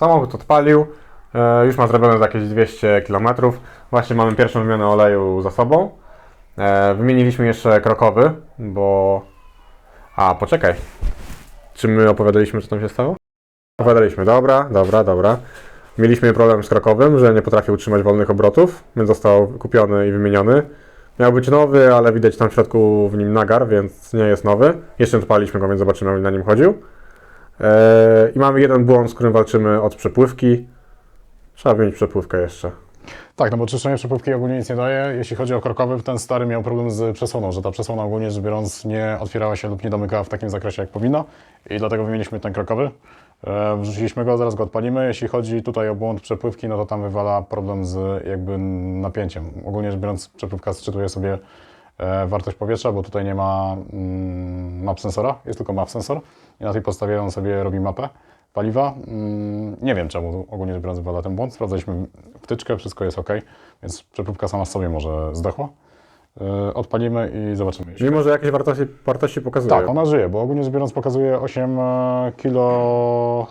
Samochód odpalił, e, już ma zrobione jakieś 200 km. Właśnie mamy pierwszą wymianę oleju za sobą. E, wymieniliśmy jeszcze krokowy, bo... A, poczekaj. Czy my opowiadaliśmy, co tam się stało? Opowiadaliśmy, dobra, dobra, dobra. Mieliśmy problem z krokowym, że nie potrafił utrzymać wolnych obrotów, więc został kupiony i wymieniony. Miał być nowy, ale widać tam w środku w nim nagar, więc nie jest nowy. Jeszcze odpaliśmy go, więc zobaczymy, jak na nim chodził. Eee, I mamy jeden błąd, z którym walczymy od przepływki. Trzeba wymienić przepływkę jeszcze. Tak, no bo czyszczenie przepływki ogólnie nic nie daje. Jeśli chodzi o krokowy, ten stary miał problem z przesłoną, że ta przesłona ogólnie rzecz biorąc nie otwierała się lub nie domykała w takim zakresie jak powinno i dlatego wymieniliśmy ten krokowy. E, Wrzuciliśmy go, zaraz go odpalimy. Jeśli chodzi tutaj o błąd przepływki, no to tam wywala problem z jakby napięciem. Ogólnie rzecz biorąc przepływka sczytuje sobie e, wartość powietrza, bo tutaj nie ma mm, map sensora, jest tylko map sensor i na tej podstawie on sobie robi mapę paliwa. Mm, Nie wiem czemu ogólnie rzecz biorąc wywala ten błąd. Sprawdzaliśmy wtyczkę, wszystko jest ok, więc przepływka sama z sobie może zdechła. Yy, Odpalimy i zobaczymy. Mimo, że jakieś wartości, wartości pokazuje. Tak, ona żyje, bo ogólnie rzecz biorąc pokazuje 8 kg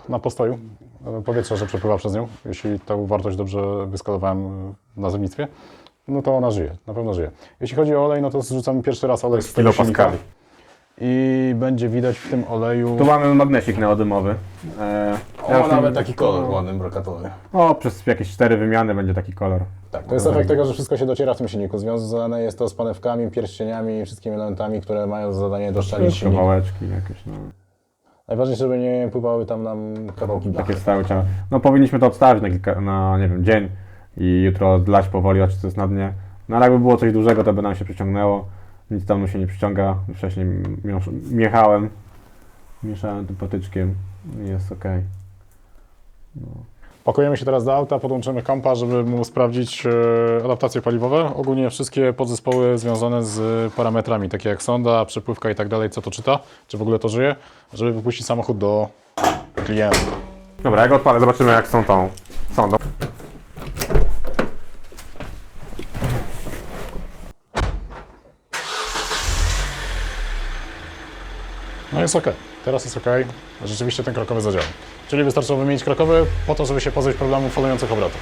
na postoju e, powietrza, że przepływa przez nią. Jeśli tę wartość dobrze wyskalowałem e, w nazewnictwie, no to ona żyje, na pewno żyje. Jeśli chodzi o olej, no to zrzucamy pierwszy raz olej z kilopaskali. I będzie widać w tym oleju... Tu mamy magnesik neodymowy. Ja już O, nie- nawet taki kolor ładny, brokatowy. O, przez jakieś cztery wymiany będzie taki kolor. Tak, to jest efekt tego, że wszystko się dociera w tym silniku. Związane jest to z panewkami, pierścieniami i wszystkimi elementami, które mają za zadanie doszczelić silnik. Kawałeczki jakieś, no. Najważniejsze, żeby nie pływały tam nam kawałki blachy. Takie stałe ciało. No powinniśmy to odstawić na, kilka, na nie wiem, dzień i jutro dlać powoli, oczy co jest na dnie. No ale jakby było coś dużego, to by nam się przyciągnęło. Nic tam się nie przyciąga. Wcześniej miechałem, mieszałem tym patyczkiem jest ok. Pakujemy się teraz do auta, podłączymy kompa, żeby mu sprawdzić e, adaptacje paliwowe. Ogólnie wszystkie podzespoły związane z parametrami, takie jak sonda, przepływka i tak dalej, co to czyta, czy w ogóle to żyje, żeby wypuścić samochód do klienta. Dobra, ja go odpalę, zobaczymy jak są tą No jest ok. Teraz jest ok. Rzeczywiście ten krokowy zadziałał. Czyli wystarczyło wymienić krokowy po to, żeby się pozbyć problemu falujących obrotów.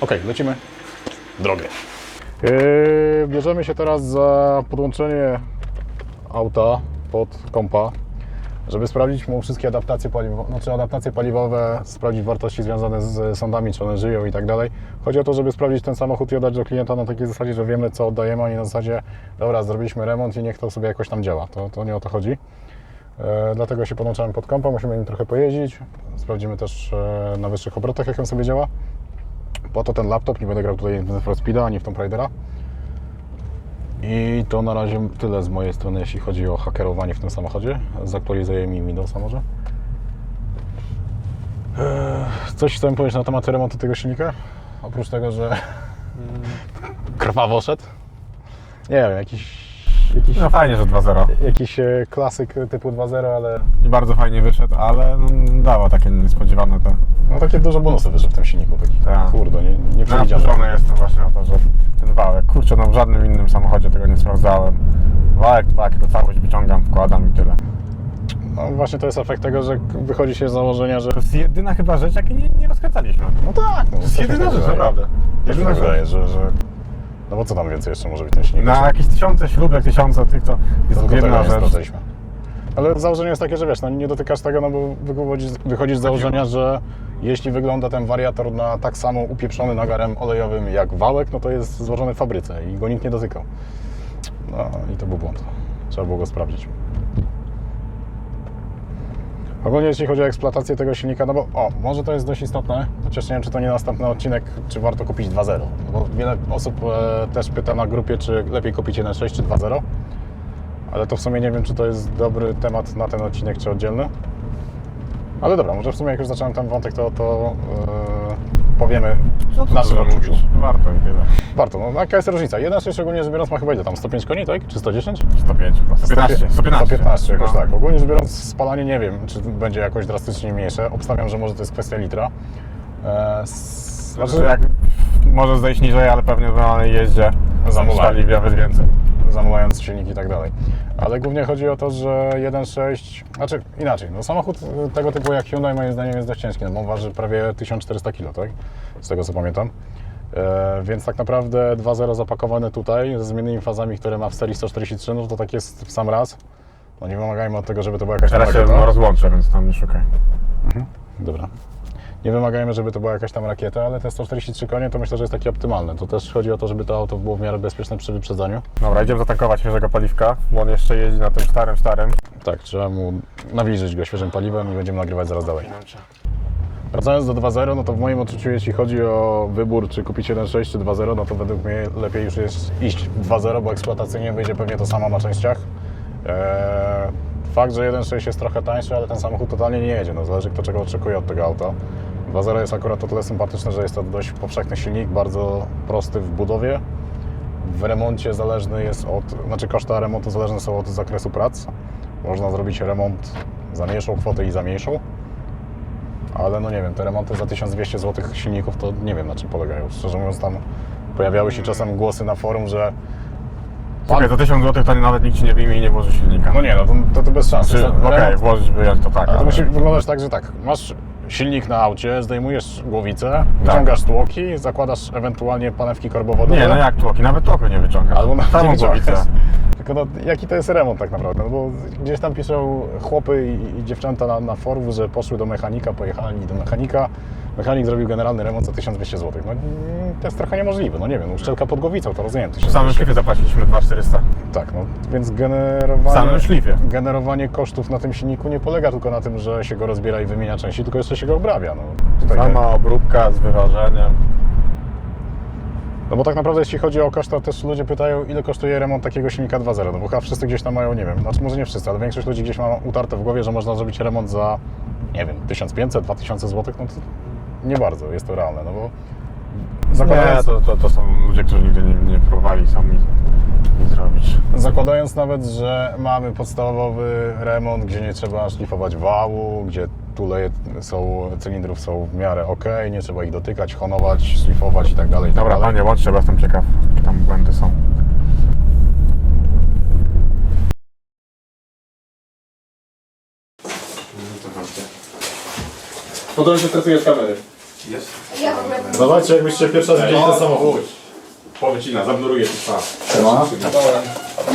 Ok, lecimy. Drogę. Yy, bierzemy się teraz za podłączenie auta pod kompa, żeby sprawdzić mu wszystkie adaptacje paliwowe, znaczy adaptacje paliwowe, sprawdzić wartości związane z sądami, czy one żyją i tak dalej. Chodzi o to, żeby sprawdzić ten samochód i oddać do klienta na takiej zasadzie, że wiemy co oddajemy, a nie na zasadzie dobra, zrobiliśmy remont i niech to sobie jakoś tam działa. To, to nie o to chodzi. E, dlatego się podłączamy pod kompa, musimy nim trochę pojeździć. Sprawdzimy też e, na wyższych obrotach, jak on sobie działa. Po to ten laptop, nie będę grał tutaj w Speeda ani w Tomb Raidera. I to na razie tyle z mojej strony, jeśli chodzi o hakerowanie w tym samochodzie. Zaktualizuję mi Windowsa może. Eee, Coś chciałem powiedzieć na temat remontu tego silnika? Oprócz tego, że krwawo szedł. Nie wiem, jakiś, jakiś, No fajnie, że 2-0. jakiś e, klasyk typu 2.0, ale I bardzo fajnie wyszedł, ale no, dało takie niespodziewane te. no takie duże bonusy wyszły w tym silniku. Taki, Tak. Kurde, nie, nie Ja przewidziane. naproszony jestem właśnie o to, że ten wałek. Kurczę, no w żadnym innym samochodzie tego nie sprawdzałem. Wałek, tak, to całość wyciągam, wkładam i tyle. No właśnie to jest efekt tego, że wychodzi się z założenia, że To jest jedyna chyba rzecz, jakiej nie, nie rozkręcaliśmy. No tak, no, to jest jedyna rzecz, naprawdę. Jedyna Jedyna rzecz. wydaje, że, że... No bo co tam więcej jeszcze może być ten silnik? Na jakieś tysiące śrubek, tysiące tych, to jest Tylko tego jedna rzecz. Ale założenie jest takie, że wiesz, no nie dotykasz tego, no bo wychodzisz, wychodzisz z założenia, że jeśli wygląda ten wariator na tak samo upieprzony nagarem olejowym jak wałek, no to jest złożony w fabryce i go nikt nie dotykał. No i to był błąd. Trzeba było go sprawdzić. Ogólnie jeśli chodzi o eksploatację tego silnika, no bo o, może to jest dość istotne, chociaż nie wiem, czy to nie następny odcinek, czy warto kupić 2.0. No Bo wiele osób e, też pyta na grupie, czy lepiej kupić 1.6 czy 2.0. Ale to w sumie nie wiem, czy to jest dobry temat na ten odcinek, czy oddzielny. Ale dobra, może w sumie jak już zacząłem ten wątek, to, to yy, powiemy Co tu naszym odczuciu. Warto i tyle. Warto, no jaka jest różnica? 1.6 ogólnie rzecz biorąc ma chyba ile tam? 105 koni, tak? Czy 110? 105 chyba. 115. 115. 115 jakoś No. tak. Ogólnie rzecz biorąc spalanie nie wiem, czy będzie jakoś drastycznie mniejsze. Obstawiam, że może to jest kwestia litra. E, s- Znaczy, jak może zejść niżej, ale pewnie w normalnej jeździe wiele więcej. Zamulając silnik i tak dalej. Ale głównie chodzi o to, że 1.6, znaczy inaczej, no samochód y, tego typu jak Hyundai moim zdaniem jest dość ciężki, no bo on waży prawie 1400 kg, tak? Z tego co pamiętam. E, więc tak naprawdę 2.0 zapakowane tutaj ze zmiennymi fazami, które ma w serii 143, no to tak jest w sam raz. No nie wymagajmy od tego, żeby to była jakaś Teraz się rozłączę, więc tam nie szukaj. Dobra. Nie wymagajmy, żeby to była jakaś tam rakieta, ale te 143 konie to myślę, że jest takie optymalne. To też chodzi o to, żeby to auto było w miarę bezpieczne przy wyprzedzaniu. Dobra, idziemy zatankować świeżego paliwka, bo on jeszcze jeździ na tym starym, starym. Tak, trzeba mu nawilżyć go świeżym paliwem i będziemy nagrywać zaraz dalej. Wracając do 2.0, no to w moim odczuciu, jeśli chodzi o wybór, czy kupić 1.6 czy 2.0, no to według mnie lepiej już jest iść w 2.0, bo eksploatacyjnie wyjdzie pewnie to samo na częściach. Eee, fakt, że 1.6 jest trochę tańszy, ale ten samochód totalnie nie jedzie, no zależy kto czego oczekuje od tego auta. 2.0 jest akurat o tyle sympatyczne, że jest to dość powszechny silnik, bardzo prosty w budowie. W remoncie zależny jest od, znaczy koszta remontu zależne są od zakresu prac. Można zrobić remont za mniejszą kwotę i za mniejszą. Ale no nie wiem, te remonty za 1200 zł silników to nie wiem na czym polegają. Szczerze mówiąc tam pojawiały się czasem głosy na forum, że Okej, za 1000 zł to nawet nikt ci nie wyjmie i nie włoży silnika. no nie no, to, to, to bez szans. Czy, Jest okej, remont- włożyć, wyjąć to tak, ale to ale... musi wyglądać tak, że tak, masz silnik na aucie, zdejmujesz głowicę, wyciągasz tłoki, zakładasz ewentualnie panewki korbowodowe. Nie, no jak tłoki, nawet tłoku nie wyciągasz. Albo na Samą głowicę. Tylko no, jaki to jest remont tak naprawdę? No bo gdzieś tam piszą chłopy i, i dziewczęta na, na forum, że poszły do mechanika, pojechali do mechanika. Mechanik zrobił generalny remont za 1200 zł. No mm, to jest trochę niemożliwe, no nie wiem, uszczelka pod głowicą, to rozumiem. W 1200. samym szlifie zapłaciliśmy 2400. Tak, no więc W generowanie, samym szlifie. generowanie kosztów na tym silniku nie polega tylko na tym, że się go rozbiera i wymienia części, tylko jeszcze się go obrawia. No, tutaj Sama obróbka z wyważeniem. No bo tak naprawdę jeśli chodzi o koszt, to też ludzie pytają, ile kosztuje remont takiego silnika 2.0, no bo chyba wszyscy gdzieś tam mają, nie wiem, znaczy może nie wszyscy, ale większość ludzi gdzieś ma utarte w głowie, że można zrobić remont za, nie wiem, 1500, 2000 zł, no to nie bardzo jest to realne, no bo Nie, zakładając, to, to, to są ludzie, którzy nigdy nie, nie próbowali sami zrobić. zakładając nawet, że mamy podstawowy remont, gdzie nie trzeba szlifować wału, gdzie tuleje są, cylindrów są w miarę ok, nie trzeba ich dotykać, honować, szlifować i tak dalej. tak Dobra, dalej. panie, bo jestem ciekaw, jakie tam błędy są. Podobnie się stresujesz kamery. Ja w ogóle Zobaczcie, jakbyście pierwszy raz widzieli ten samochód. Powycina, zabluruję ci twarz. Siema.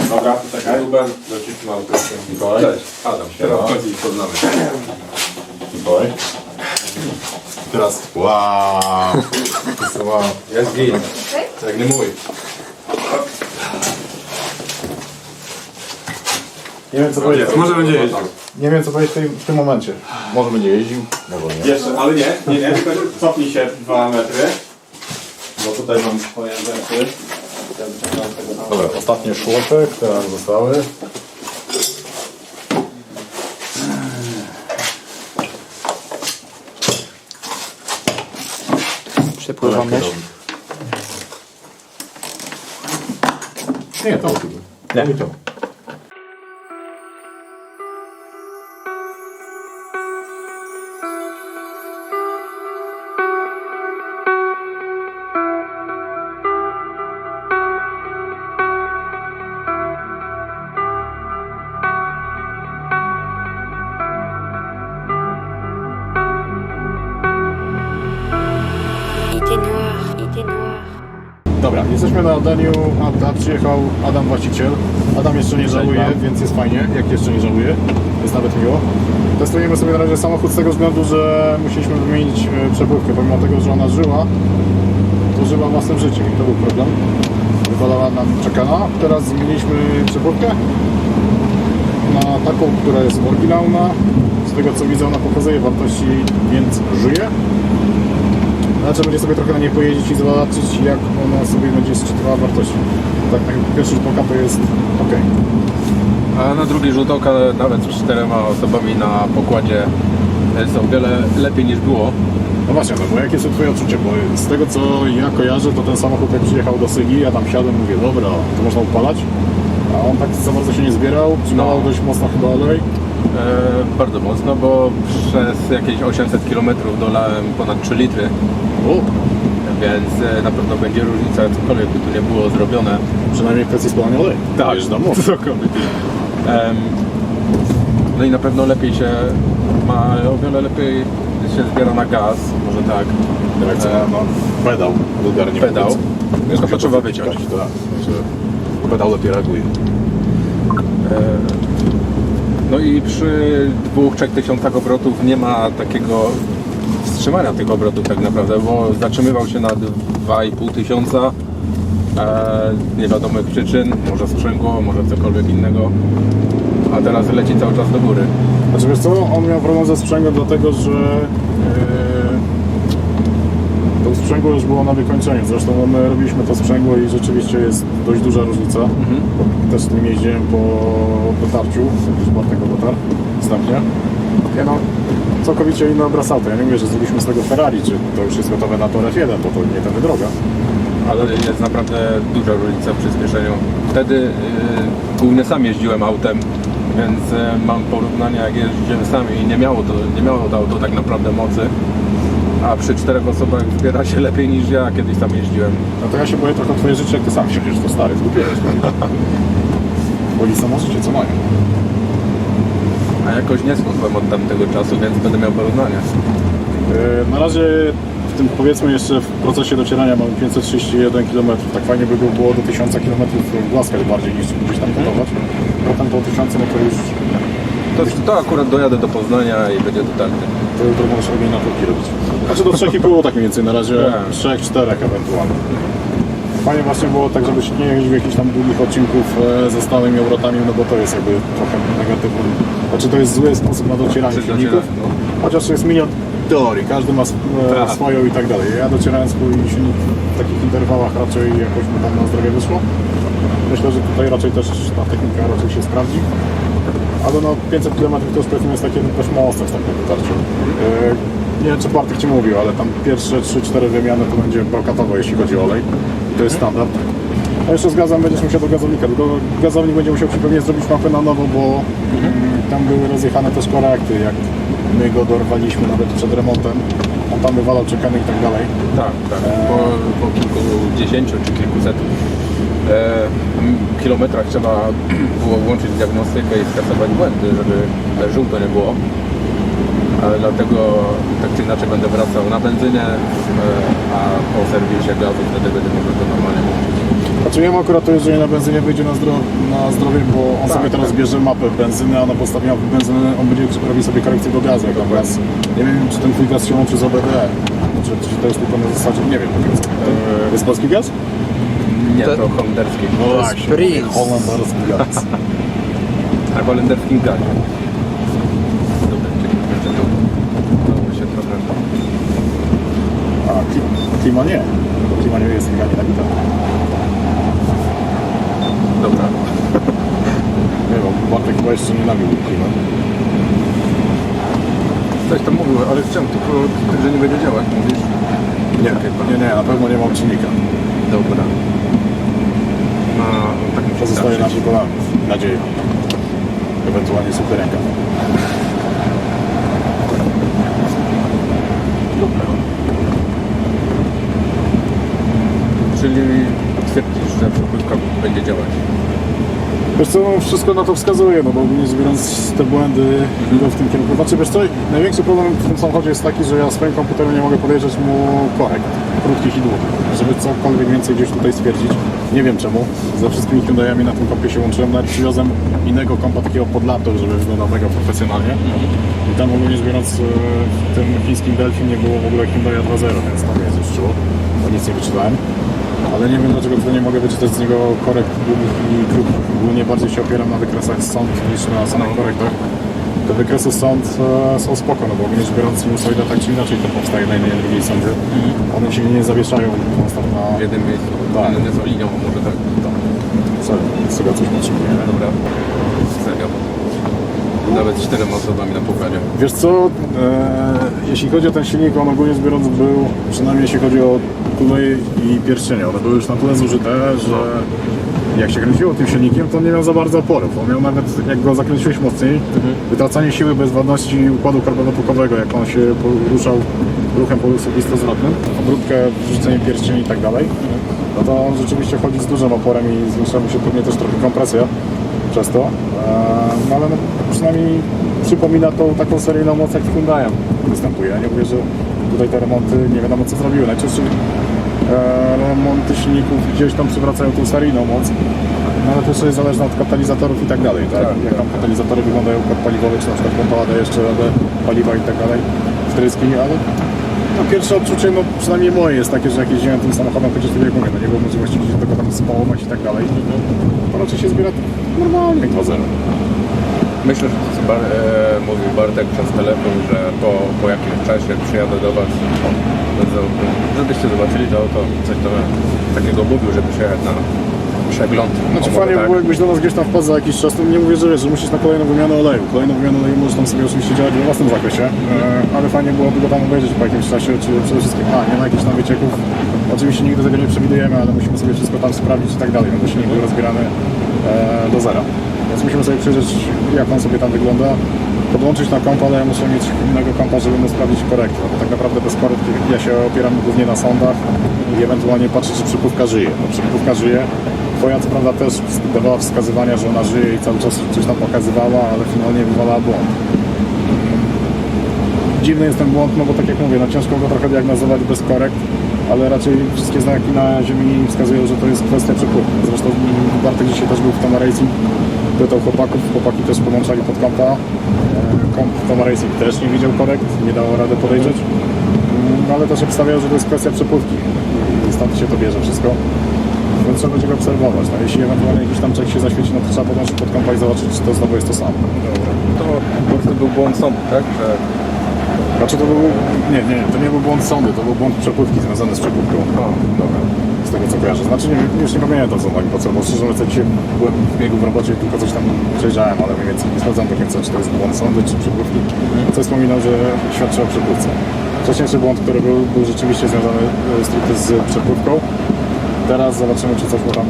Dobra, czekaj. Ruben, docisk mam proszę. Mikołaj. Cześć, Adam, w końcu ich poznamy. Mikołaj. Teraz. Wow. wow. Jest git, jak nie mój. Nie wiem co powiedzieć. Może będzie jeździł. Nie wiem co powiedzieć w, tej, w tym momencie. Może będzie jeździł, może nie. Jeszcze, ale nie, nie, nie, tylko cofnij się 2 metry. Bo tutaj mam swoje rzeczy. Dobra, ostatnie szłopy, które nam zostały. przepływam myśl. Nie, to chyba. Nie, to. Dobra, jesteśmy na oddaniu. Adam przyjechał, Adam właściciel. Adam jeszcze nie żałuje, więc jest fajnie, jak jeszcze nie żałuje. Jest nawet miło. Testujemy sobie na razie samochód z tego względu, że musieliśmy wymienić e, przepływkę. Pomimo tego, że ona żyła, to żyła własnym życiem i to był problem. Wypadała nam czekana. Teraz zmieniliśmy przepływkę na taką, która jest oryginalna. Z tego co widzę, ona pokazuje wartości, więc żyje. Znaczy będzie sobie trochę na niej pojeździć i zobaczyć jak ona sobie będzie sczytywała wartości. Tak na pierwszy rzut oka to jest ok. A na drugi rzut oka nawet z czterema osobami na pokładzie jest o wiele lepiej niż było. No właśnie, no bo jakie są twoje odczucia? Bo z tego co ja kojarzę, to ten samochód jak przyjechał do Sygi, ja tam siadłem mówię, dobra, to można upalać. A on tak za bardzo się nie zbierał, przylał No. dość mocno chyba olej. E, bardzo mocno, bo przez jakieś 800 km dolałem ponad 3 litry. Więc e, na pewno będzie różnica, cokolwiek by tu nie było zrobione. Przynajmniej w kwestii spalania oleju. Wiesz, do mocy. cokolwiek. Em, no i na pewno lepiej się ma, o wiele lepiej się zbiera na gaz, może tak. Jak co, no, pedał, wulgarnie Pedał. mówiąc. Wiesz, to trzeba wyciąć. Tak, że pedał lepiej reaguje. No i przy 2-3 tysiącach obrotów nie ma takiego wstrzymania tych obrotów tak naprawdę, bo zatrzymywał się na 2,5 tysiąca e, niewiadomych przyczyn, może sprzęgło, może cokolwiek innego, a teraz leci cały czas do góry. Znaczy wiesz co, on miał problem ze sprzęgłem dlatego, że to sprzęgło już było na wykończeniu. Zresztą my robiliśmy to sprzęgło i rzeczywiście jest dość duża różnica. Też z tym jeździłem po dotarciu, już Bartek dotarł wstępnie. Nie no, całkowicie inny obraz auta. Ja nie mówię, że zrobiliśmy z tego Ferrari, czy to już jest gotowe na Tor F1, bo to nie tędy droga. Ale jest naprawdę duża różnica w przyspieszeniu. Wtedy y, głównie sam jeździłem autem, więc y, mam porównania jak jeździłem sam i nie miało to, nie miało to auto tak naprawdę mocy. A przy czterech osobach zbiera się lepiej niż ja kiedyś tam jeździłem. No to ja się boję trochę o twoje życie, jak ty sam siedzisz, to stary, zgubiłeś. Woli samo życie, co mają. A jakoś nie schudłem od tamtego czasu, więc będę miał porównanie. E, Na razie w tym powiedzmy jeszcze w procesie docierania mamy 531 km. Tak fajnie by było do 1000 km głaskać bardziej niż gdzieś tam gotować. Potem po 1000 no to już To, to akurat dojadę do Poznania i będzie totalny. To możesz na robić. Znaczy do 3,5 było tak mniej więcej na razie, Tak. 3-4 ewentualnie. Fajnie właśnie było tak, żebyś nie jeździł jakichś tam długich odcinków e, ze stałymi obrotami, no bo to jest jakby trochę negatywny. Znaczy to jest zły sposób na docieranie Przy silników. docieraniu, no. Chociaż jest milion teorii, każdy ma sw- e, Tak. swoją i tak dalej. Ja docierałem swój silnik w takich interwałach raczej jakoś mi tam na zdrowie wyszło. Myślę, że tutaj raczej też ta technika raczej się sprawdzi. Ale no 500 km to już powiedzmy jest takie dość mocne w takim dotarciu. E, Nie wiem czy Bartek Ci mówił, ale tam pierwsze 3-4 wymiany to będzie brokatowo jeśli chodzi o olej. I to jest standard. A jeszcze z gazem będziesz musiał do gazownika, tylko gazownik będzie musiał Ci pewnie zrobić mapę na nowo, bo mm, tam były rozjechane też korekty, jak my go dorwaliśmy nawet przed remontem. On tam wywalał czekany i tak dalej. Tak, tak. Po, po kilkudziesięciu czy kilkuset e, kilometrach trzeba było włączyć diagnostykę i skasować błędy, żeby żółto nie było. Ale dlatego tak czy inaczej będę wracał na benzynę, e, a po serwisie gazu wtedy będę mógł to normalnie. Znaczy ja mam akurat to jeżdżenie na benzynie wyjdzie na, zdro, na zdrowie, bo on Tak, sobie teraz tak. bierze mapę benzyny, a na podstawie mapy benzyny on będzie robił sobie korekcję do gazu. Jak tam gaz, nie wiem czy ten twój gaz się łączy z OBD, czy, czy to jest tylko na zasadzie, nie wiem. To jest polski gaz? Nie, to, holenderski. No właśnie, Prince. holenderski gaz. A holenderskim gazie. Dobra, czekaj, jeszcze tu. To się trochę... A kli, klima nie, klima nie jest mechaniczna nabita. Dobra. Nie wiem, Bartek chyba jeszcze nie nabił klimę. Coś tam mówił, ale chciałem tylko, że nie będzie działać, mówisz? Nie, nie, nie, na pewno nie mam czynnika. Dobra. No, tak Pozostaje zdarzy. nasi kolami. Nadzieję. Ewentualnie super ręka. Dobra. Czyli twierdzisz, że przepływka będzie działać. Wiesz co, no, wszystko na to wskazuje, no bo ogólnie rzecz biorąc te błędy idą w tym kierunku. Znaczy wiesz co, największy problem w tym samochodzie jest taki, że ja swoim komputerem nie mogę podejrzeć mu korekt, krótkich i długich. Żeby cokolwiek więcej gdzieś tutaj stwierdzić. Nie wiem czemu. Ze wszystkimi Hyundai'ami na tym kompie się łączyłem. Nawet przywiozłem innego kompa takiego pod lato, żeby wyglądał mega profesjonalnie. I tam ogólnie rzecz biorąc e, w tym chińskim Delphi nie było w ogóle Hyundai 2.0, więc tam mnie zniszczyło. Bo nic nie wyczytałem. Ale nie wiem dlaczego tutaj nie mogę wyczytać z niego korekt długich i krótkich. Ogólnie bardziej się opieram na wykresach sąd niż na samych korektach. Te wykresy sąd e, są spoko, no bo ogólnie rzecz biorąc sinusoida tak czy inaczej to powstaje na jednej i drugiej sądzie. One się nie zawieszają non-stop na... W jednym miejscu. Tak. One nie są linią, może tak. Sorry, z tego coś potrzebuję. Dobra. Nawet czterema osobami na pokładzie. Wiesz co, e, jeśli chodzi o ten silnik, on ogólnie biorąc był, przynajmniej jeśli chodzi o tulej i pierścienie, one były już na tyle zużyte, że jak się kręciło tym silnikiem, to nie miał za bardzo oporów. On miał nawet, jak go zakręciłeś mocniej, wytracanie siły bezwładności układu karbono-płukowego, jak on się poruszał ruchem osobistozwrotnym, obróbkę, wrzucenie pierścieni i tak dalej, no to on rzeczywiście chodzi z dużym oporem i zwiększa mu się pewnie też trochę kompresja przez to. Eee, No ale no, przynajmniej przypomina tą taką seryjną moc, jak w Hyundai występuje. Ja nie mówię, że tutaj te remonty nie wiadomo co zrobiły. Najczęściej e, remonty silników gdzieś tam przywracają tą seryjną moc, no ale to jeszcze jest zależne od katalizatorów i tak dalej, tak? Jak tam katalizatory wyglądają kod paliwowy, czy na przykład pompa daje jeszcze radę paliwa i tak dalej, wtryski, ale no pierwsze odczucie, no przynajmniej moje jest takie, że jak jeździłem tym samochodem, chociaż tak jak mówię, no nie było możliwości gdzieś tego tam spałować i tak dalej, to raczej się zbiera normalnie jak 2.0. Myślę, że to co Bar- e, mówił Bartek przez telefon, że po, po jakimś czasie przyjadę do Was, to- żebyście zobaczyli to auto, coś tam takiego mówił, żeby przyjechać na przegląd. Znaczy O, fajnie tak. by było jakbyś do nas gdzieś tam wpadł za jakiś czas, to nie mówię, że wiesz, że musisz na kolejną wymianę oleju. Kolejną wymianę oleju możesz tam sobie oczywiście działać we własnym zakresie, e, ale fajnie byłoby go tam obejrzeć po jakimś czasie, czy przede wszystkim, a nie ma jakichś tam wycieków. Oczywiście nigdy tego nie przewidujemy, ale musimy sobie wszystko tam sprawdzić i tak dalej. On silnik był rozbierany e, do zera. Więc musimy sobie przyjrzeć, jak on sobie tam wygląda. Podłączyć na kompa, ale ja muszę mieć innego kompa, żeby móc sprawdzić korektę. Bo tak naprawdę bez korekt ja się opieram głównie na sądach i ewentualnie patrzę, czy przypływka żyje. Bo przypływka żyje, Twoja co prawda też dawała wskazywania, że ona żyje i cały czas coś tam pokazywała, ale finalnie wywalała błąd. Dziwny jest ten błąd, no bo tak jak mówię, no ciężko go trochę diagnozować bez korekt, ale raczej wszystkie znaki na ziemi wskazują, że to jest kwestia przepływu. Zresztą Bartek dzisiaj też był w Toma Racing, pytał chłopaków, chłopaki też podłączali pod kompa. E, Komp Toma Racing też nie widział korekt, nie dało rady podejrzeć, Mm, ale też obstawiał, że to jest kwestia przepływki i stąd się to bierze wszystko. Więc trzeba będzie go obserwować. No, jeśli ewentualnie jakiś tam czek się zaświeci, no to trzeba podłączyć pod kompa i zobaczyć, czy to znowu jest to samo. To po prostu był błąd sądu, tak? Że Znaczy to był... Nie, nie, to nie był błąd sądy, to był błąd przepływki związany z przepływką. o, dobra. Z tego co kojarzę. Znaczy nie, już nie pamiętam co tak po co, bo szczerze mówiąc, dzisiaj byłem w biegu w robocie i tylko coś tam przejrzałem, ale mniej więcej nie sprawdzam do końca, czy to jest błąd sądy, czy przepływki. Co wspominał, że świadczy o przepływce. Wcześniejszy błąd, który był, był rzeczywiście związany e, stricte z przepływką. Teraz zobaczymy, czy coś mu tam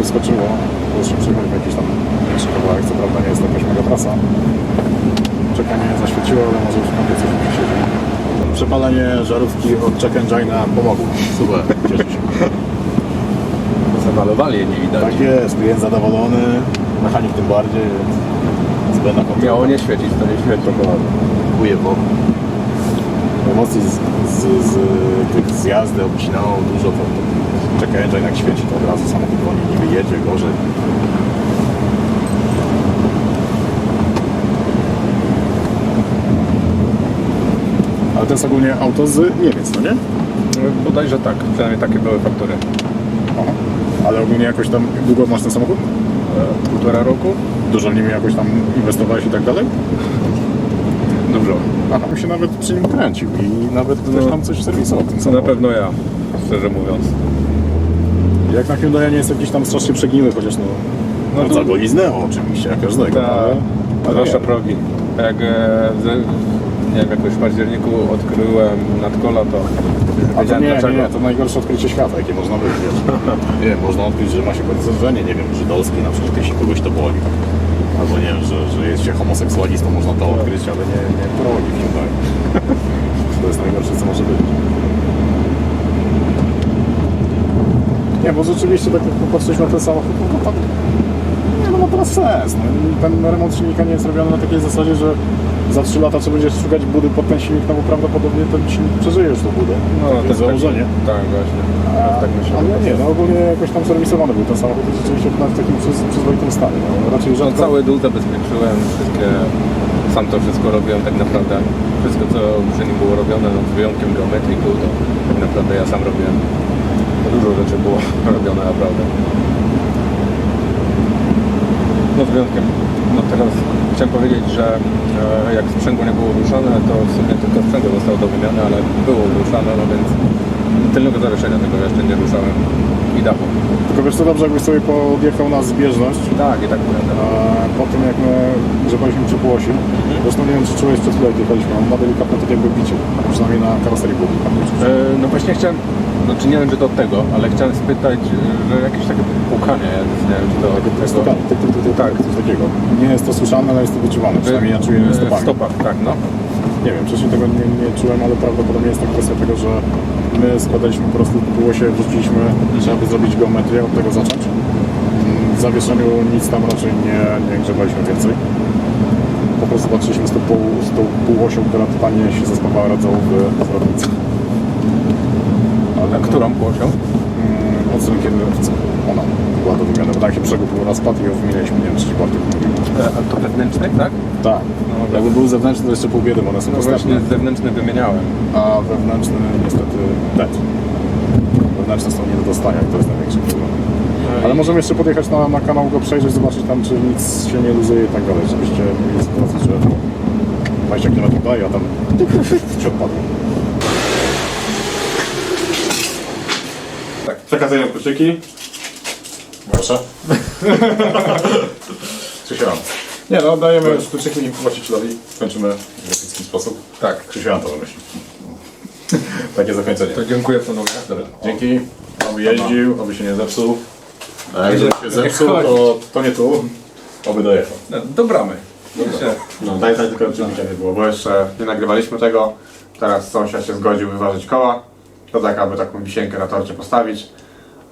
wyskoczyło. Muszę przyjechać w jakiś tam mniejszy kawałek, co prawda nie jest to jakaś mega trasa. Czekanie zaświeciło, ale może już prawie coś mi siedzi. Przepalenie żarówki od check engine'a pomogło. Super, cieszę się. Zamalowali je nie widać. Tak jest, klient zadowolony, mechanik tym bardziej, więc zbędna kontrola. Miało nie świecić, to nie świeci. Dokładnie. Oko. Emocji z, z, z tych z jazdy obcinało dużo, to, to check engine jak świeci, to od razu samochód wolniej niby jedzie, gorzej. Ale to jest ogólnie auto z Niemiec, no nie? Bodajże tak, przynajmniej takie były faktury. Aha. Ale ogólnie jakoś tam długo masz ten samochód? E, Półtora roku? Dużo w nim jakoś tam inwestowałeś i tak dalej? Dużo. Aha, się nawet przy nim kręcił i nawet ktoś No. tam coś serwisował w tym To na pewno ja, szczerze mówiąc. Jak na Hyundai nie jest jakiś tam strasznie przegniły, chociaż no... No No, to- liznęło oczywiście, jak każdego, Tak, ale... ale progi. Jak, e, wiem, jakoś w październiku odkryłem nadkola, to już A to wiedziałem nie, dlaczego. nie, to najgorsze odkrycie świata, jakie można być, wiesz. Nie, można odkryć, że ma się podejrzenie, nie wiem, żydowskie na przykład, jeśli kogoś to boli. Albo nie wiem, że, że jest się homoseksualistą, można to odkryć, ale nie, nie progi w Hyundai. To jest najgorsze, co może być. Nie, bo rzeczywiście tak jak popatrzyliśmy na ten samochód, no to ma teraz sens. No, ten remont silnika nie jest robiony na takiej zasadzie, że za 3 lata trzeba będziesz szukać budy pod ten silnik, no bo prawdopodobnie ten silnik przeżyje już tą budę. No, to jest założenie. Tak, tak właśnie. tak myślę. Ale nie, no ogólnie jakoś tam serwisowany był ten samochód i rzeczywiście w takim przyz- przyzwoitym stanie. No, raczej No, rzadko... cały dół zabezpieczyłem, wszystkie, sam to wszystko robiłem tak naprawdę. Wszystko co przy nim było robione, no, z wyjątkiem geometrii dół, to tak naprawdę ja sam robiłem. Dużo rzeczy było robione naprawdę. No z wyjątkiem, no teraz chciałem powiedzieć, że e, jak sprzęgło nie było ruszane, to w sumie tylko sprzęgło zostało do wymiany, ale było ruszane, no więc tylnego zawieszenia tego jeszcze nie ruszałem i dachu. Tylko wiesz co, dobrze jakbyś sobie podjechał na zbieżność, Tak, i tak pamiętam. a po tym jak my grzebaliśmy przy Płosi, zresztą nie wiem czy czułeś przed chwilą jak jechaliśmy, on ma delikatne tak jakby bicie, przynajmniej na karoserii było. E, No właśnie chciałem znaczy nie wiem, czy to od tego, ale chciałem spytać, że jakieś takie pukanie, ja nie wiem, czy to od tego. Ty, ty, ty, ty, tak, coś takiego. Nie jest to słyszane, ale jest to wyczuwane. Przynajmniej ja czuję E, W stopami. stopach, tak, no. Nie wiem, wcześniej tego nie, nie czułem, ale prawdopodobnie jest to kwestia tego, że my składaliśmy po prostu było się, wrzuciliśmy, żeby zrobić geometrię, od tego zacząć. W zawieszeniu nic tam raczej nie, nie grzebaliśmy więcej. Po prostu patrzyliśmy z tą, pół, z tą półosią, która totalnie się zespawała radzą w zwrotnicy. Ale którą płosią? Strony kiedy ona była do wymiany, bo tak się przegub rozpadł i ją wymienialiśmy, nie wiem, czy czwarty E, A to wewnętrznych, tak? Tak. No, Jakby był zewnętrzny, to jeszcze pół biedy, bo one są No dostępne. właśnie zewnętrzny wymieniałem. A wewnętrzny niestety dead. Wewnętrzne są nie do dostania i to jest największy problem. Ale możemy jeszcze podjechać na, na kanał, go przejrzeć, zobaczyć tam, czy nic się nie luzuje i tak dalej, żebyście mieli sytuację, że to 20 km dalej, a tam ci odpadło. Przekazuję kluczyki. Proszę. Krzysian. Nie no, dajemy kluczyki właścicielowi, kończymy w jakiś sposób. Tak. Krzysian to wymyślił. Takie zakończenie. To dziękuję panowie. Dobra, dzięki. Oby jeździł, oby się nie zepsuł. A jak się zepsuł, to, to nie tu. Oby dojechał. No, do bramy. Jeszcze. No, daj tak tylko oczywiście nie było, bo jeszcze nie nagrywaliśmy tego. Teraz sąsiad się zgodził wyważyć koła. To tak, aby taką wisienkę na torcie postawić.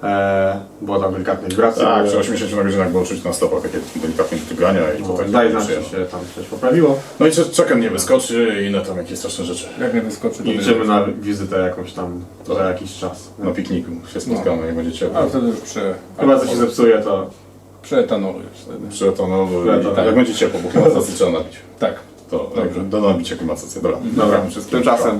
Eee, było tam delikatne wibracje. Tak, przy 80 na godzinach było czuć na stopach takie delikatne tygania i to No, tak daj znać, czy się tam coś poprawiło. No i czekam nie wyskoczy i inne tam jakieś straszne rzeczy. Jak nie wyskoczy, to I liczymy na wizytę jakąś tam za jakiś czas. Na pikniku się spotkamy i będzie ciepło. A wtedy już przy... Chyba co się zepsuje, to Przy etanolu już wtedy. Przy etanowy Etanol. i tak. jak będzie ciepło, bo klimatyzację trzeba nabić. Tak. To dobrze, do nabicia klimatyzacji. Dobra, dobra. wszystkim. Tymczasem